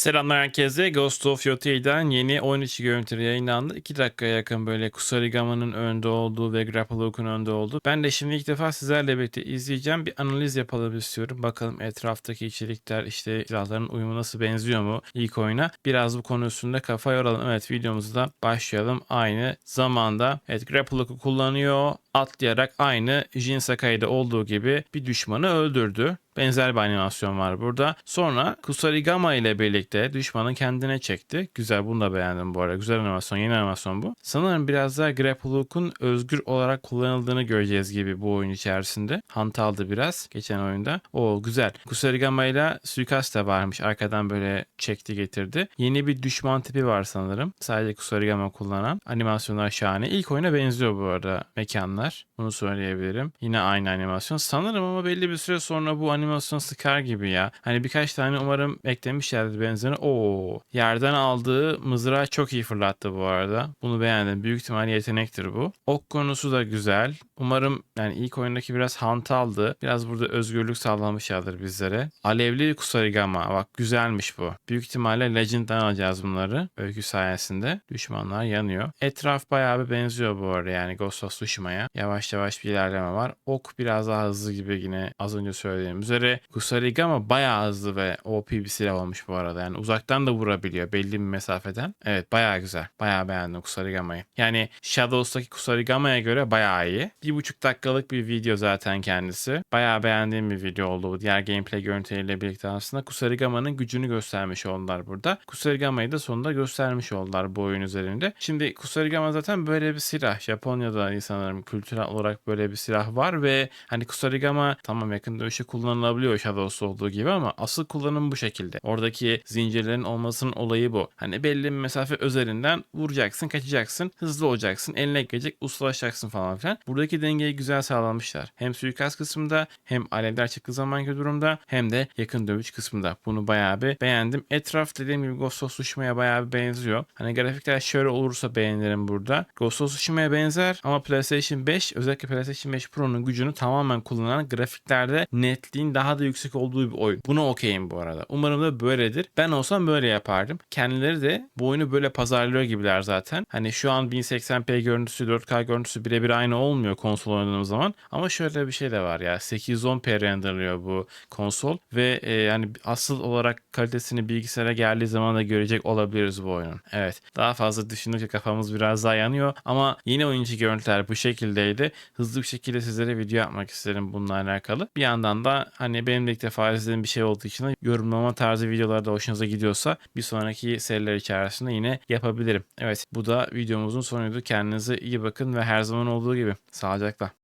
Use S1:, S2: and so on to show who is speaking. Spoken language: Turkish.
S1: Selamlar herkese. Ghost of Yotei'den yeni oyun içi görüntüleri yayınlandı. 2 dakikaya yakın böyle Kusarigama'nın önde olduğu ve Grapplehook'un önde olduğu. Ben de şimdi ilk defa sizlerle birlikte izleyeceğim. Bir analiz yapalım istiyorum. Bakalım etraftaki içerikler işte silahların uyumu nasıl benziyor mu ilk oyuna. Biraz bu konu üstünde kafa yoralım. Evet videomuzda başlayalım. Aynı zamanda evet Grapplehook'u kullanıyor. Atlayarak aynı Jin Sakai'de olduğu gibi bir düşmanı öldürdü. Benzer bir animasyon var burada. Sonra Kusarigama ile birlikte düşmanı kendine çekti. Güzel bunu da beğendim bu arada. Güzel animasyon, yeni animasyon bu. Sanırım biraz daha Grapple Hook'un özgür olarak kullanıldığını göreceğiz gibi bu oyun içerisinde. Hantaldı biraz geçen oyunda. O güzel. Kusarigama ile suikast da varmış. Arkadan böyle çekti getirdi. Yeni bir düşman tipi var sanırım. Sadece Kusarigama kullanan. Animasyonlar şahane. İlk oyuna benziyor bu arada mekanlar. Bunu söyleyebilirim. Yine aynı animasyon. Sanırım ama belli bir süre sonra bu animasyon sıkar gibi ya. Hani birkaç tane umarım eklemişlerdir benzerini. Oo, yerden aldığı mızrağı çok iyi fırlattı bu arada. Bunu beğendim. Büyük ihtimal yetenektir bu. Ok konusu da güzel. Umarım yani ilk oyundaki biraz hantaldı. Biraz burada özgürlük sağlamışlardır bizlere. Alevli Kusarigama. Bak güzelmiş bu. Büyük ihtimalle Legend'dan alacağız bunları. Öykü sayesinde. Düşmanlar yanıyor. Etraf bayağı bir benziyor bu arada yani Ghost of Tsushima'ya. Yavaş yavaş bir ilerleme var. Ok biraz daha hızlı gibi yine az önce söylediğim üzere. Kusarigama bayağı hızlı ve OP bir silah olmuş bu arada. Yani uzaktan da vurabiliyor belli bir mesafeden. Evet bayağı güzel. Bayağı beğendim Kusarigama'yı. Yani Shadows'taki Kusarigama'ya göre bayağı iyi. Bir buçuk dakikalık bir video zaten kendisi. Bayağı beğendiğim bir video oldu bu. Diğer gameplay görüntüleriyle birlikte aslında Kusarigama'nın gücünü göstermiş oldular burada. Kusarigama'yı da sonunda göstermiş oldular bu oyun üzerinde. Şimdi Kusarigama zaten böyle bir silah. Japonya'da sanırım kültürel olarak böyle bir silah var ve hani Kusarigama tamam yakın dövüşe kullanılabiliyor Shadows'ta olduğu gibi ama asıl kullanım bu şekilde. Oradaki zincirlerin olmasının olayı bu. Hani belli bir mesafe özelinden vuracaksın, kaçacaksın, hızlı olacaksın, eline gelecek, ustalaşacaksın falan filan. Buradaki dengeyi güzel sağlamışlar. Hem suikast kısmında hem alevler çıktığı zamanki durumda hem de yakın dövüş kısmında. Bunu bayağı bir beğendim. Etraf dediğim gibi Ghost of Tsushima'ya bayağı bir benziyor. Hani grafikler şöyle olursa beğenirim burada. Ghost of Tsushima'ya benzer ama PlayStation 5 özellikle PlayStation 5 Pro'nun gücünü tamamen kullanan grafiklerde netliğin daha da yüksek olduğu bir oyun. Buna okeyim bu arada. Umarım da böyledir. Ben olsam böyle yapardım. Kendileri de bu oyunu böyle pazarlıyor gibiler zaten. Hani şu an 1080p görüntüsü 4K görüntüsü birebir aynı olmuyor konsol oynadığımız zaman. Ama şöyle bir şey de var ya 810p renderlıyor bu konsol ve e, yani asıl olarak kalitesini bilgisayara geldiği zaman da görecek olabiliriz bu oyunun. Evet daha fazla düşündükçe kafamız biraz daha yanıyor ama yeni oyuncu görüntüler bu şekildeydi. Hızlı bir şekilde sizlere video yapmak isterim bununla alakalı. Bir yandan da hani benim de ilk defa izlediğim bir şey olduğu için yorumlama tarzı videolarda hoşunuza gidiyorsa bir sonraki seriler içerisinde yine yapabilirim. Evet bu da videomuzun sonuydu. Kendinize iyi bakın ve her zaman olduğu gibi sağlıcakla.